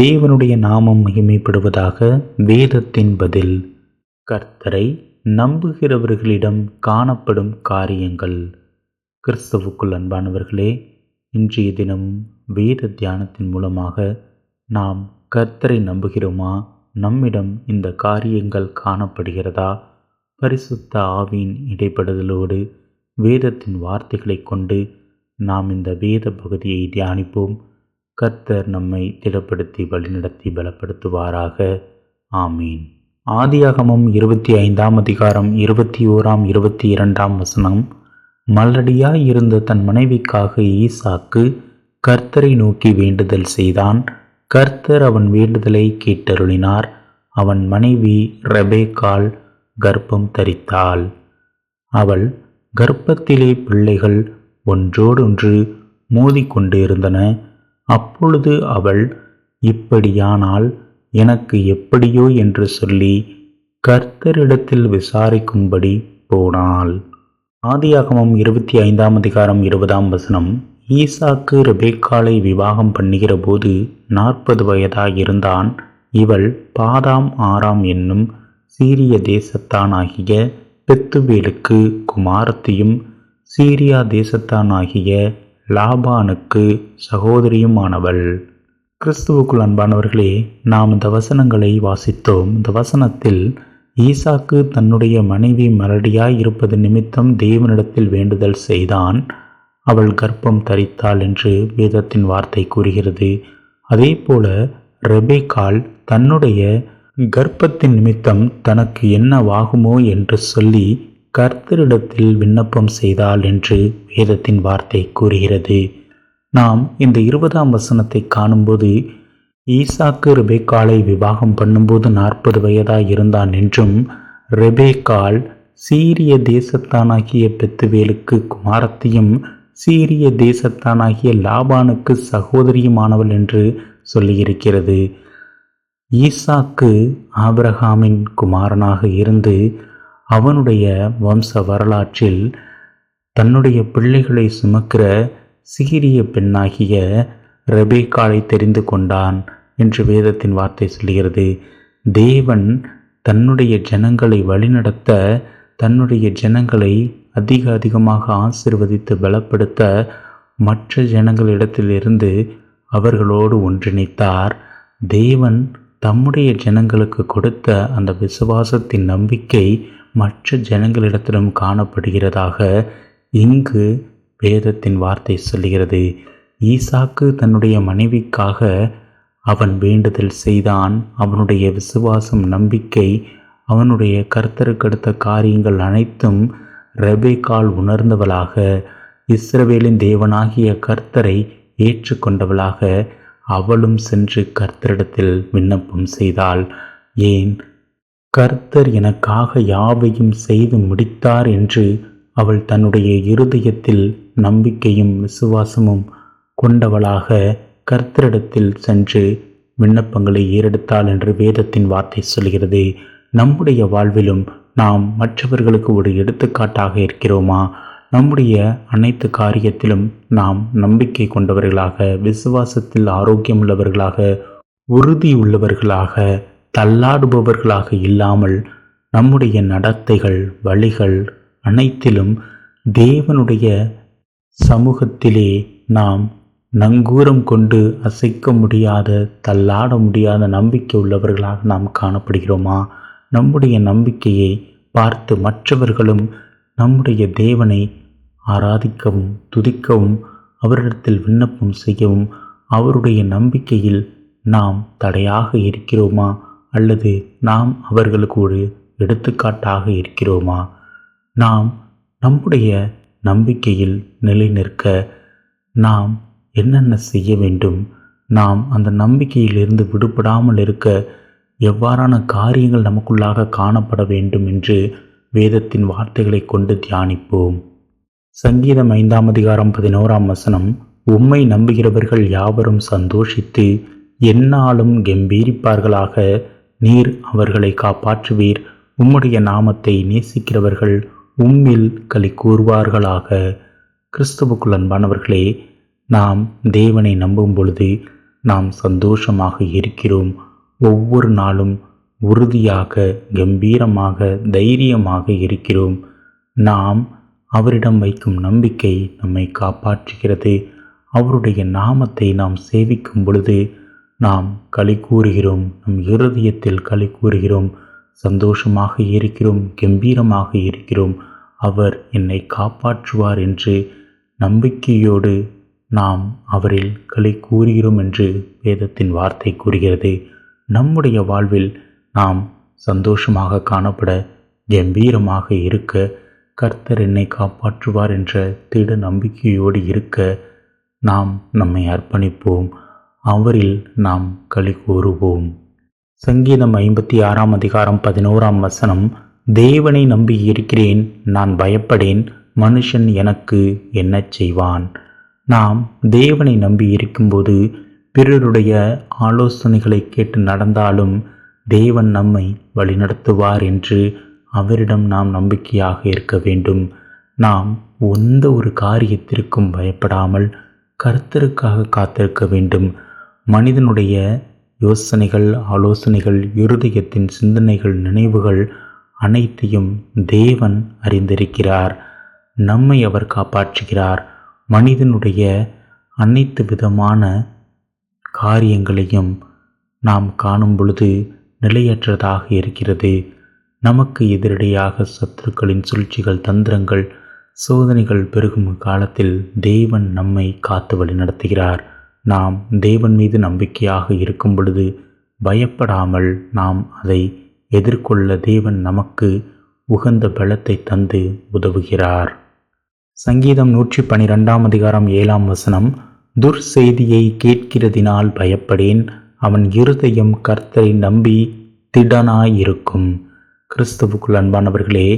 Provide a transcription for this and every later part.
தேவனுடைய நாமம் மகிமைப்படுவதாக வேதத்தின் பதில். கர்த்தரை நம்புகிறவர்களிடம் காணப்படும் காரியங்கள். கிறிஸ்துவுக்குள் அன்பானவர்களே இன்றைய தினம் வேத தியானத்தின் மூலமாக நாம் கர்த்தரை நம்புகிறோமா? நம்மிடம் இந்த காரியங்கள் காணப்படுகிறதா? பரிசுத்த ஆவியின் இடைப்படுதலோடு வேதத்தின் வார்த்தைகளை கொண்டு நாம் இந்த வேத பகுதியை தியானிப்போம். கர்த்தர் நம்மை திடப்படுத்தி வழிநடத்தி பலப்படுத்துவாராக. ஆமீன். ஆதியாகமம் இருபத்தி ஐந்தாம் அதிகாரம் இருபத்தி ஓராம் இருபத்தி இரண்டாம் வசனம். மலடியாய் இருந்த தன் மனைவிக்காக ஈசாக்கு கர்த்தரை நோக்கி வேண்டுதல் செய்தான். கர்த்தர் அவன் வேண்டுதலை கேட்டருளினார். அவன் மனைவி ரெபேக்கால் கர்ப்பம் தரித்தாள். அவள் கர்ப்பத்திலே பிள்ளைகள் ஒன்றோடொன்று மோதிக்கொண்டு இருந்தன அப்பொழுது அவள் இப்படியானால் எனக்கு எப்படியோ என்று சொல்லி கர்த்தரிடத்தில் விசாரிக்கும்படி போனாள். ஆதியாகமம் இருபத்தி ஐந்தாம் அதிகாரம் இருபதாம் வசனம். ஈசாக்கு ரெபேக்காலை விவாகம் பண்ணுகிற போது நாற்பது வயதாயிருந்தான். இவள் பாதாம் ஆறாம் என்னும் சீரிய தேசத்தானாகிய பெத்துவேலுக்கு குமாரத்தையும் சீரியா தேசத்தானாகிய லாபானுக்கு சகோதரியுமானவள். கிறிஸ்துவுக்குள் அன்பானவர்களே நாம் இந்த வசனங்களை வாசித்தோம். இந்த வசனத்தில் ஈசாக்கு தன்னுடைய மனைவி மரடியாய் இருப்பது நிமித்தம் தேவனிடத்தில் வேண்டுதல் செய்தான். அவள் கர்ப்பம் தரித்தாள் என்று வேதத்தின் வார்த்தை கூறுகிறது. அதே போல ரெபேக்கால் தன்னுடைய கர்ப்பத்தின் நிமித்தம் தனக்கு என்னவாகுமோ என்று சொல்லி கர்த்தரிடத்தில் விண்ணப்பம் செய்தாள் என்று வேதத்தின் வார்த்தை கூறுகிறது. நாம் இந்த இருபதாம் வசனத்தை காணும்போது ஈசாக்கு ரெபேக்காலை விவாகம் பண்ணும்போது நாற்பது வயதாய் இருந்தான் என்றும் ரெபேக்கால் சீரிய தேசத்தானாகிய பெத்துவேலுக்கு குமாரத்தையும் சீரிய தேசத்தானாகிய லாபானுக்கு சகோதரியுமானவள் என்று சொல்லியிருக்கிறது. ஈசாக்கு ஆப்ரஹாமின் குமாரனாக இருந்து அவனுடைய வம்ச வரலாற்றில் தன்னுடைய பிள்ளைகளை சுமக்கிற சீரிய பெண்ணாகிய ரெபேக்காலை தெரிந்து கொண்டான் என்று வேதத்தின் வார்த்தை சொல்கிறது. தேவன் தன்னுடைய ஜனங்களை வழிநடத்த தன்னுடைய ஜனங்களை அதிக அதிகமாக ஆசிர்வதித்து பலப்படுத்த மற்ற ஜனங்களிடத்திலிருந்து அவர்களோடு ஒன்றிணைத்தார். தேவன் தம்முடைய ஜனங்களுக்கு கொடுத்த அந்த விசுவாசத்தின் நம்பிக்கை மற்ற ஜனங்களிடத்திலும் காணப்படுகிறதாக இங்கு வேதத்தின் வார்த்தை சொல்கிறது ஈசாக்கு தன்னுடைய மனைவிக்காக அவன் வேண்டுதல் செய்தான். அவனுடைய விசுவாசம் நம்பிக்கை அவனுடைய கர்த்தருக்கடுத்த காரியங்கள் அனைத்தும் ரபேக்கால் உணர்ந்தவளாக இஸ்ரவேலின் தேவனாகிய கர்த்தரை ஏற்றுக்கொண்டவளாக அவளும் சென்று கர்த்தரிடத்தில் விண்ணப்பம் செய்தாள். ஏன்? கர்த்தர் எனக்காக யாவையும் செய்து முடித்தார் என்று அவள் தன்னுடைய இருதயத்தில் நம்பிக்கையும் விசுவாசமும் கொண்டவளாக கர்த்தரிடத்தில் சென்று விண்ணப்பங்களை ஏறெடுத்தாள் என்று வேதத்தின் வார்த்தை சொல்கிறது. நம்முடைய வாழ்விலும் நாம் மற்றவர்களுக்கு ஒரு எடுத்துக்காட்டாக இருக்கிறோமா? நம்முடைய அனைத்து காரியத்திலும் நாம் நம்பிக்கை கொண்டவர்களாக விசுவாசத்தில் ஆரோக்கியம் உள்ளவர்களாக உறுதி உள்ளவர்களாக தள்ளாடுபவர்களாக இல்லாமல் நம்முடைய நடத்தைகள் வழிகள் அனைத்திலும் தேவனுடைய சமூகத்திலே நாம் நங்கூரம் கொண்டு அசைக்க முடியாத தள்ளாட முடியாத நம்பிக்கை உள்ளவர்களாக நாம் காணப்படுகிறோமா? நம்முடைய நம்பிக்கையை பார்த்து மற்றவர்களும் நம்முடைய தேவனை ஆராதிக்கவும் துதிக்கவும் அவரிடத்தில் விண்ணப்பம் செய்யவும் அவருடைய நம்பிக்கையில் நாம் தடையாக இருக்கிறோமா? அல்லது நாம் அவர்களுக்கு ஒரு எடுத்துக்காட்டாக இருக்கிறோமா? நாம் நம்முடைய நம்பிக்கையில் நிலை நிற்க நாம் என்னென்ன செய்ய வேண்டும்? நாம் அந்த நம்பிக்கையிலிருந்து விடுபடாமல் இருக்க எவ்வாறான காரியங்கள் நமக்குள்ளாக காணப்பட வேண்டும் என்று வேதத்தின் வார்த்தைகளை கொண்டு தியானிப்போம். சங்கீதம் ஐந்தாம் அதிகாரம் பதினோராம் வசனம் உம்மை நம்புகிறவர்கள் யாவரும் சந்தோஷித்து எந்நாளும் கம்பீரிப்பார்களாக நீர் அவர்களை காப்பாற்றுவீர். உம்முடைய நாமத்தை நேசிக்கிறவர்கள் உம்மில் களி கூறுவார்களாக கிறிஸ்துவுக்குள் அன்பானவர்களே நாம் தேவனை நம்பும் பொழுது நாம் சந்தோஷமாக இருக்கிறோம். ஒவ்வொரு நாளும் உறுதியாக கம்பீரமாக தைரியமாக இருக்கிறோம். நாம் அவரிடம் வைக்கும் நம்பிக்கை நம்மை காப்பாற்றுகிறது. அவருடைய நாமத்தை நாம் சேவிக்கும் பொழுது நாம் களி கூறுகிறோம் நம் இருதயத்தில் களி கூறுகிறோம் சந்தோஷமாக இருக்கிறோம் கம்பீரமாக இருக்கிறோம். அவர் என்னை காப்பாற்றுவார் என்று நம்பிக்கையோடு நாம் அவரில் களி கூறுகிறோம் என்று வேதத்தின் வார்த்தை கூறுகிறது. நம்முடைய வாழ்வில் நாம் சந்தோஷமாக காணப்பட கம்பீரமாக இருக்க கர்த்தர் என்னை காப்பாற்றுவார் என்ற திட நம்பிக்கையோடு இருக்க நாம் நம்மை அர்ப்பணிப்போம். அவரில் நாம் களி கூறுவோம். சங்கீதம் ஐம்பத்தி ஆறாம் அதிகாரம் பதினோராம் வசனம் தேவனை நம்பி இருக்கிறேன் நான் பயப்படேன் மனுஷன் எனக்கு என்ன செய்வான். நாம் தேவனை நம்பி இருக்கும்போது பிறருடைய ஆலோசனைகளை கேட்டு நடந்தாலும் தேவன் நம்மை வழிநடத்துவார் என்று அவரிடம் நாம் நம்பிக்கையாக இருக்க வேண்டும். நாம் எந்த ஒரு காரியத்திற்கும் பயப்படாமல் கர்த்தருக்காக காத்திருக்க வேண்டும். மனிதனுடைய யோசனைகள் ஆலோசனைகள் இருதயத்தின் சிந்தனைகள் நினைவுகள் அனைத்தையும் தேவன் அறிந்திருக்கிறார். நம்மை அவர் காப்பாற்றுகிறார். மனிதனுடைய அனைத்து விதமான காரியங்களையும் நாம் காணும் பொழுது நிலையற்றதாக இருக்கிறது. நமக்கு எதிரடியாக சத்துருக்களின் சூழ்ச்சிகள் தந்திரங்கள் சோதனைகள் பெருகும் காலத்தில் தேவன் நம்மை காத்து வழி நடத்துகிறார் நாம் தேவன் மீது நம்பிக்கையாக இருக்கும் பொழுது பயப்படாமல் நாம் அதை எதிர்கொள்ள தேவன் நமக்கு உகந்த பலத்தை தந்து உதவுகிறார். சங்கீதம் நூற்றி பனிரெண்டாம் அதிகாரம் ஏழாம் வசனம் துர்செய்தியை கேட்கிறதினால் பயப்படேன் அவன் இருதயம் கர்த்தரை நம்பி திடனாயிருக்கும். கிறிஸ்துவுக்குள் அன்பானவர்களே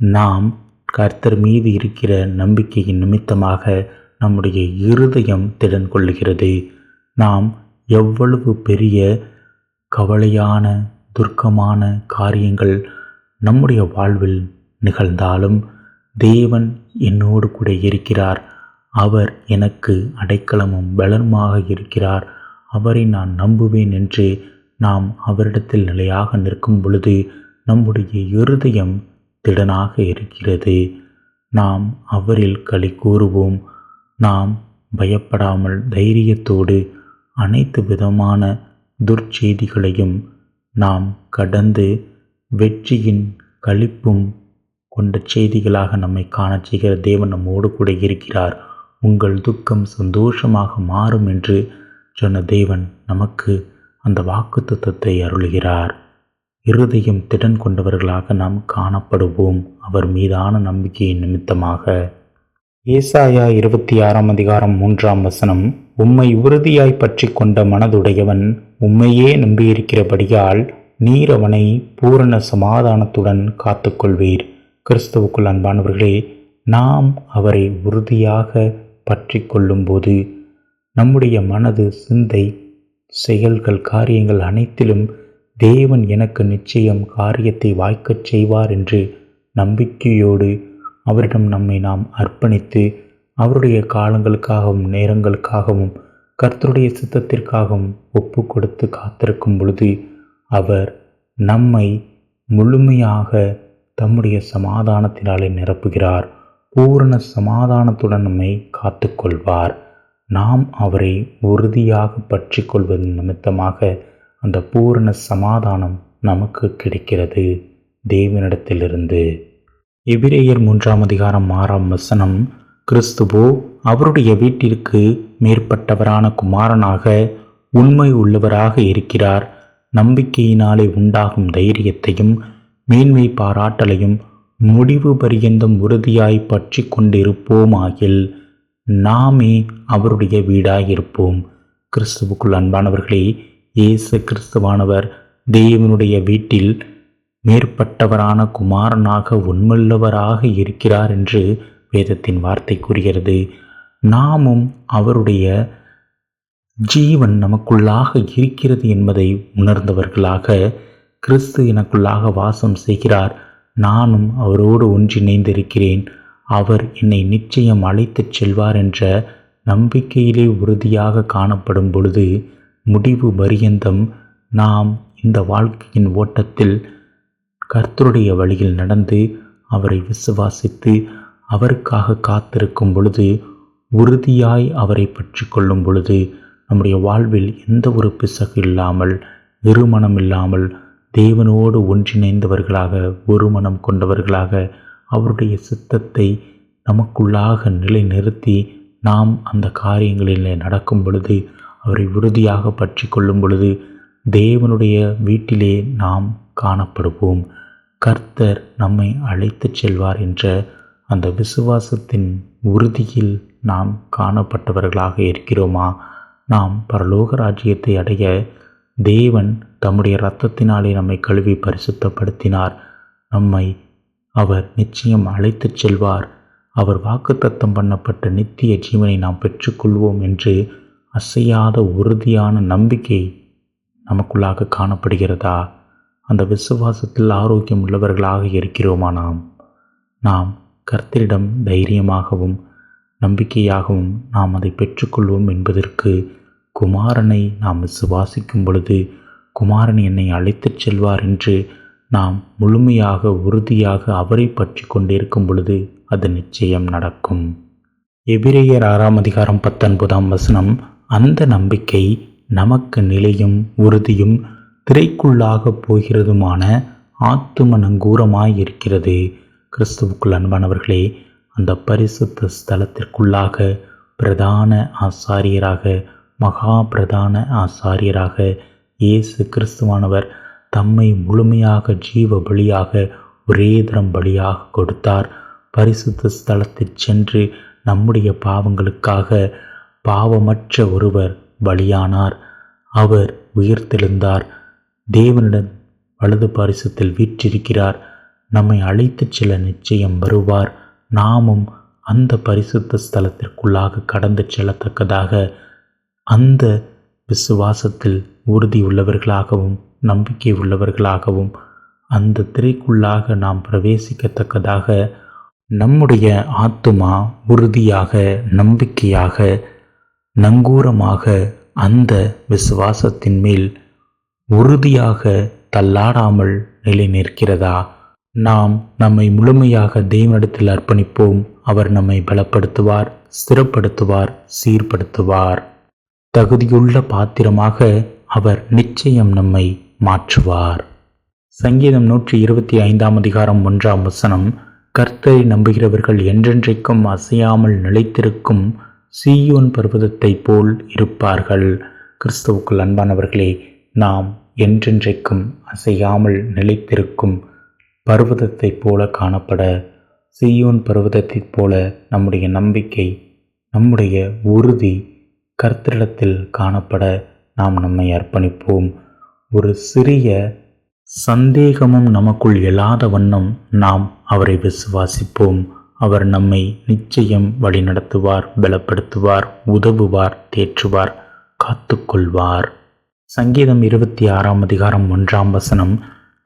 நாம் கர்த்தர் மீது இருக்கிற நம்பிக்கையின் நிமித்தமாக நம்முடைய இருதயம் திடன் கொள்ளுகிறது நாம் எவ்வளவு பெரிய கவலையான துர்க்கமான காரியங்கள் நம்முடைய வாழ்வில் நிகழ்ந்தாலும் தேவன் என்னோடு கூட இருக்கிறார். அவர் எனக்கு அடைக்கலமும் பலனுமாக இருக்கிறார். அவரை நான் நம்புவேன் என்று நாம் அவரிடத்தில் நிலையாக நிற்கும் பொழுது நம்முடைய இருதயம் திடனாக இருக்கிறது. நாம் அவரில் களி கூறுவோம். நாம் பயப்படாமல் தைரியத்தோடு அனைத்து விதமான துர்ச்செய்திகளையும் நாம் கடந்து வெற்றியின் களிப்பும் கொண்ட செய்திகளாக நம்மை காணச் செய்கிற தேவன் நம்மோடு கூட இருக்கிறார். உங்கள் துக்கம் சந்தோஷமாக மாறும் என்று சொன்ன தேவன் நமக்கு அந்த வாக்கு தத்துவத்தை அருள்கிறார். இருதயம் திடன் கொண்டவர்களாக நாம் காணப்படுவோம். அவர் மீதான நம்பிக்கையின் நிமித்தமாக ஏசாயா இருபத்தி ஆறாம் அதிகாரம் மூன்றாம் வசனம் உம்மை உறுதியாய் பற்றி கொண்ட மனதுடையவன் உம்மையே நம்பியிருக்கிறபடியால் நீர் அவனை பூரண சமாதானத்துடன் காத்துக்கொள்வீர். கிறிஸ்துவுக்குள் அன்பானவர்களே நாம் அவரை உறுதியாக பற்றி கொள்ளும்போது நம்முடைய மனது சிந்தை செயல்கள் காரியங்கள் அனைத்திலும் தேவன் எனக்கு நிச்சயம் காரியத்தை வாய்க்கச் செய்வார் என்று நம்பிக்கையோடு அவரிடம் நம்மை நாம் அர்ப்பணித்து அவருடைய காலங்களுக்காகவும் நேரங்களுக்காகவும் கர்த்தருடைய சித்தத்திற்காகவும் ஒப்பு கொடுத்து காத்திருக்கும் பொழுது அவர் நம்மை முழுமையாக தம்முடைய சமாதானத்தினாலே நிரப்புகிறார். பூரண சமாதானத்துடன் நம்மை காத்துக்கொள்வார். நாம் அவரை உறுதியாக பற்றி கொள்வதன் நிமித்தமாக அந்த பூரண சமாதானம் நமக்கு கிடைக்கிறது. தேவனிடத்திலிருந்து எபிரேயர் மூன்றாம் அதிகாரம் ஆறாம் வசனம் கிறிஸ்துவோ அவருடைய வீட்டிற்கு மேற்பட்டவரான குமாரனாக உண்மை உள்ளவராக இருக்கிறார். நம்பிக்கையினாலே உண்டாகும் தைரியத்தையும் மேன்மை பாராட்டலையும் முடிவு பரியந்தம் உறுதியாய் பற்றி கொண்டிருப்போமாகில் நாமே அவருடைய வீடாயிருப்போம். கிறிஸ்துவுக்குள் அன்பானவர்களே இயேசு கிறிஸ்துவானவர் தேவனுடைய வீட்டில் மேற்பட்டவரான குமாரனாக உண்மையுள்ளவராக இருக்கிறார் என்று வேதத்தின் வார்த்தை கூறுகிறது. நாமும் அவருடைய ஜீவன் நமக்குள்ளாக இருக்கிறது என்பதை உணர்ந்தவர்களாக கிறிஸ்து எனக்குள்ளாக வாசம் செய்கிறார். நானும் அவரோடு ஒன்றிணைந்திருக்கிறேன் அவர் என்னை நிச்சயம் அழைத்துச் செல்வார் என்ற நம்பிக்கையிலே உறுதியாக காணப்படும் பொழுது முடிவு பரியந்தம் நாம் இந்த வாழ்க்கையின் ஓட்டத்தில் கர்த்தருடைய வழியில் நடந்து அவரை விசுவாசித்து அவருக்காக காத்திருக்கும் பொழுது உறுதியாய் அவரை பற்றி கொள்ளும் பொழுது நம்முடைய வாழ்வில் எந்த ஒரு பிசகு இல்லாமல் இருமனம் இல்லாமல் தேவனோடு ஒன்றிணைந்தவர்களாக ஒரு மனம் கொண்டவர்களாக அவருடைய சித்தத்தை நமக்குள்ளாக நிலைநிறுத்தி நாம் அந்த காரியங்களில் நடக்கும் பொழுது அவரை உறுதியாக பற்றி கொள்ளும் பொழுது தேவனுடைய வீட்டிலே நாம் காணப்படுவோம். கர்த்தர் நம்மை அழைத்துச் செல்வார் என்ற அந்த விசுவாசத்தின் உறுதியில் நாம் காணப்பட்டவர்களாக இருக்கிறோமா? நாம் பரலோக ராஜ்யத்தை அடைய தேவன் தம்முடைய இரத்தத்தினாலே நம்மை கழுவி பரிசுத்தப்படுத்தினார். நம்மை அவர் நிச்சயம் அழைத்துச் செல்வார். அவர் வாக்குத்தத்தம் பண்ணப்பட்ட நித்திய ஜீவனை நாம் பெற்றுக்கொள்வோம் என்று அசையாத உறுதியான நம்பிக்கை நமக்குள்ளாக காணப்படுகிறதா? அந்த விசுவாசத்தில் ஆரோக்கியம் உள்ளவர்களாக இருக்கிறோமா நாம் நாம் கர்த்தரிடம் தைரியமாகவும் நம்பிக்கையாகவும் நாம் அதை பெற்றுக்கொள்வோம் என்பதற்கு குமாரனை நாம் விசுவாசிக்கும் பொழுது குமாரன் என்னை அழைத்துச் செல்வார் என்று நாம் முழுமையாக உறுதியாக அவரை பற்றி கொண்டிருக்கும் பொழுது அது நிச்சயம் நடக்கும். எபிரேயர் ஆறாம் அதிகாரம் பத்தொன்பதாம் வசனம் அந்த நம்பிக்கை நமக்கு நிலையும் உறுதியும் திரைக்குள்ளாக போகிறதுமான ஆத்தும நங்கூரமாய் இருக்கிறது கிறிஸ்துவுக்குள் அன்பானவர்களே அந்த பரிசுத்த ஸ்தலத்திற்குள்ளாக பிரதான ஆசாரியராக மகா பிரதான ஆசாரியராக இயேசு கிறிஸ்துவானவர் தம்மை முழுமையாக ஜீவ பலியாக ஒரே தரம் பலியாக கொடுத்தார். பரிசுத்த ஸ்தலத்தில் சென்று நம்முடைய பாவங்களுக்காக பாவமற்ற ஒருவர் பலியானார். அவர் உயிர்த்தெழுந்தார். தேவனிடம் வலது பரிசத்தில் வீற்றிருக்கிறார். நம்மை அழைத்துச் செல்ல நிச்சயம் வருவார். நாமும் அந்த பரிசுத்த ஸ்தலத்திற்குள்ளாக கடந்து செல்லத்தக்கதாக அந்த விசுவாசத்தில் உறுதி உள்ளவர்களாகவும் நம்பிக்கை உள்ளவர்களாகவும் அந்த திரைக்குள்ளாக நாம் பிரவேசிக்கத்தக்கதாக நம்முடைய ஆத்துமா உறுதியாக நம்பிக்கையாக நங்கூரமாக அந்த விசுவாசத்தின் மேல் உறுதியாக தள்ளாடாமல் நிலை நிற்கிறதா? நாம் நம்மை முழுமையாக தெய்வனிடத்தில் அர்ப்பணிப்போம். அவர் நம்மை பலப்படுத்துவார் ஸ்திரப்படுத்துவார் சீர்படுத்துவார். தகுதியுள்ள பாத்திரமாக அவர் நிச்சயம் நம்மை மாற்றுவார். சங்கீதம் நூற்றி இருபத்தி ஐந்தாம் அதிகாரம் ஒன்றாம் வசனம் கர்த்தரை நம்புகிறவர்கள் என்றென்றைக்கும் அசையாமல் நிலைத்திருக்கும் சீயோன் பர்வதத்தை போல் இருப்பார்கள். கிறிஸ்துவுக்குள் அன்பானவர்களே நாம் என்றென்றைக்கும் அசையாமல் நிலைத்திருக்கும் பர்வதத்தைப் போல காணப்பட சீயோன் பர்வதத்தைப் போல நம்முடைய நம்பிக்கை நம்முடைய உறுதி கர்த்தரிடத்தில் காணப்பட நாம் நம்மை அர்ப்பணிப்போம். ஒரு சிறிய சந்தேகமும் நமக்குள் எழாத வண்ணம் நாம் அவரை விசுவாசிப்போம். அவர் நம்மை நிச்சயம் வழிநடத்துவார் பலப்படுத்துவார் உதவுவார் தேற்றுவார் காத்துக்கொள்வார். சங்கீதம் இருபத்தி ஆறாம் அதிகாரம் ஒன்றாம் வசனம்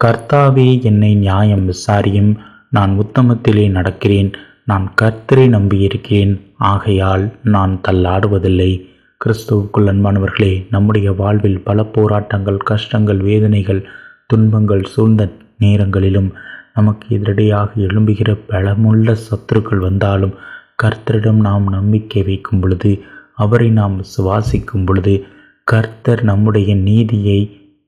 கர்த்தாவே என்னை நியாயம் விசாரியும். நான் உத்தமத்திலே நடக்கிறேன். நான் கர்த்தரை நம்பியிருக்கிறேன். ஆகையால் நான் தள்ளாடுவதில்லை. கிறிஸ்துவுக்குள் அன்பானவர்களே நம்முடைய வாழ்வில் பல போராட்டங்கள் கஷ்டங்கள் வேதனைகள் துன்பங்கள் சூழ்ந்த நேரங்களிலும் நமக்கு எதிரடியாக எழும்புகிற பலமுள்ள சத்துருக்கள் வந்தாலும் கர்த்தரிடம் நாம் நம்பிக்கை வைக்கும் பொழுது அவரை நாம் சுவாசிக்கும் பொழுது கர்த்தர் நம்முடைய நீதியை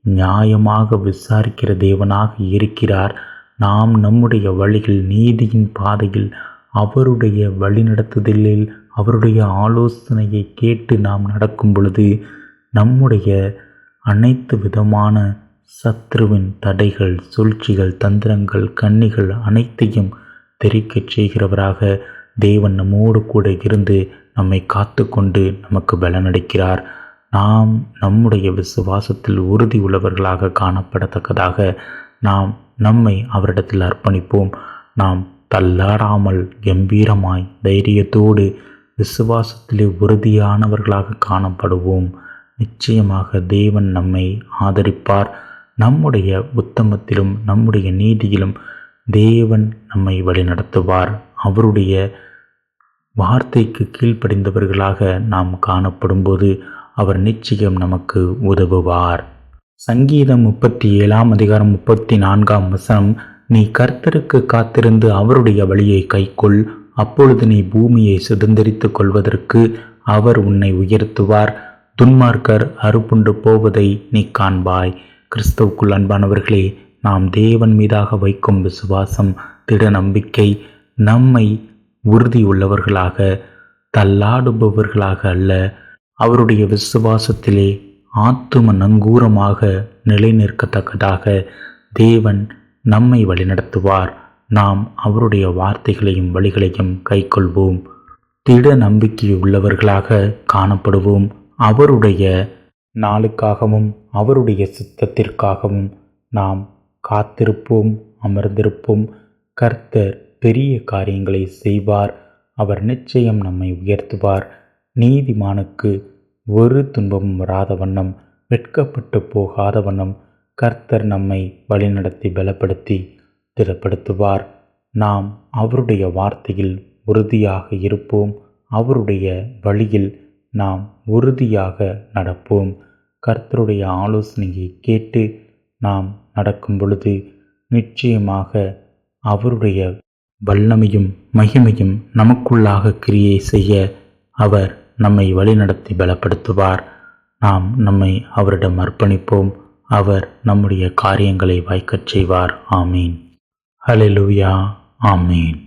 நியாயமாக விசாரிக்கிற தேவனாக இருக்கிறார். நாம் நம்முடைய வழியில் நீதியின் பாதையில் அவருடைய வழிநடத்துதலில் அவருடைய ஆலோசனையை கேட்டு நாம் நடக்கும் பொழுது நம்முடைய அனைத்து விதமான சத்ருவின் தடைகள் சூழ்ச்சிகள் தந்திரங்கள் கன்னிகள் அனைத்தையும் தெரிக்கச் செய்கிறவராக தேவன் நம்மோடு கூட இருந்து நம்மை காத்து கொண்டு நமக்கு பலனடைக்கிறார். நாம் நம்முடைய விசுவாசத்தில் உறுதி உள்ளவர்களாக காணப்படத்தக்கதாக நாம் நம்மை அவரிடத்தில் அர்ப்பணிப்போம். நாம் தள்ளாடாமல் கம்பீரமாய் தைரியத்தோடு விசுவாசத்திலே உறுதியானவர்களாக காணப்படுவோம். நிச்சயமாக தேவன் நம்மை ஆதரிப்பார். நம்முடைய உத்தமத்திலும் நம்முடைய நீதியிலும் தேவன் நம்மை வழிநடத்துவார். அவருடைய வார்த்தைக்கு கீழ்ப்படிந்தவர்களாக நாம் காணப்படும்போது அவர் நிச்சயம் நமக்கு உதவுவார். சங்கீதம் முப்பத்தி ஏழாம் அதிகாரம் முப்பத்தி நான்காம் வசனம் நீ கர்த்தருக்கு காத்திருந்து அவருடைய வழியை கைக்கொள். அப்பொழுது நீ பூமியை சுதந்திரித்துக் கொள்வதற்கு அவர் உன்னை உயர்த்துவார். துன்மார்க்கர் அறுப்புண்டு போவதை நீ காண்பாய். கிறிஸ்துவுக்குள் அன்பானவர்களே நாம் தேவன் மீதாக வைக்கும் விசுவாசம் திட நம்பிக்கை நம்மை உறுதி உள்ளவர்களாக தள்ளாடுபவர்களாக அல்ல. அவருடைய விசுவாசத்திலே ஆத்தும நங்கூரமாக நிலை நிற்கத்தக்கதாக தேவன் நம்மை வழிநடத்துவார். நாம் அவருடைய வார்த்தைகளையும் வழிகளையும் கைக்கொள்வோம். திட நம்பிக்கை உள்ளவர்களாக காணப்படுவோம். அவருடைய நாளுக்காகவும் அவருடைய சித்தத்திற்காகவும் நாம் காத்திருப்போம் அமர்ந்திருப்போம். கர்த்தர் பெரிய காரியங்களை செய்வார். அவர் நிச்சயம் நம்மை உயர்த்துவார். நீதிமானுக்கு ஒரு துன்பமும் வராத வண்ணம் வெட்கப்பட்டு போகாத வண்ணம் கர்த்தர் நம்மை வழிநடத்தி பலப்படுத்தி திடப்படுத்துவார். நாம் அவருடைய வார்த்தையில் உறுதியாக இருப்போம். அவருடைய வழியில் நாம் உறுதியாக நடப்போம். கர்த்தருடைய ஆலோசனையை கேட்டு நாம் நடக்கும் பொழுது நிச்சயமாக அவருடைய வல்லமையும் மகிமையும் நமக்குள்ளாக கிரியை செய்ய அவர் நம்மை வழிநடத்தி பலப்படுத்துவார். நாம் நம்மை அவரிடம் அர்ப்பணிப்போம். அவர் நம்முடைய காரியங்களை வாய்க்கச் செய்வார். ஆமீன். ஹலெலுயா ஆமீன்.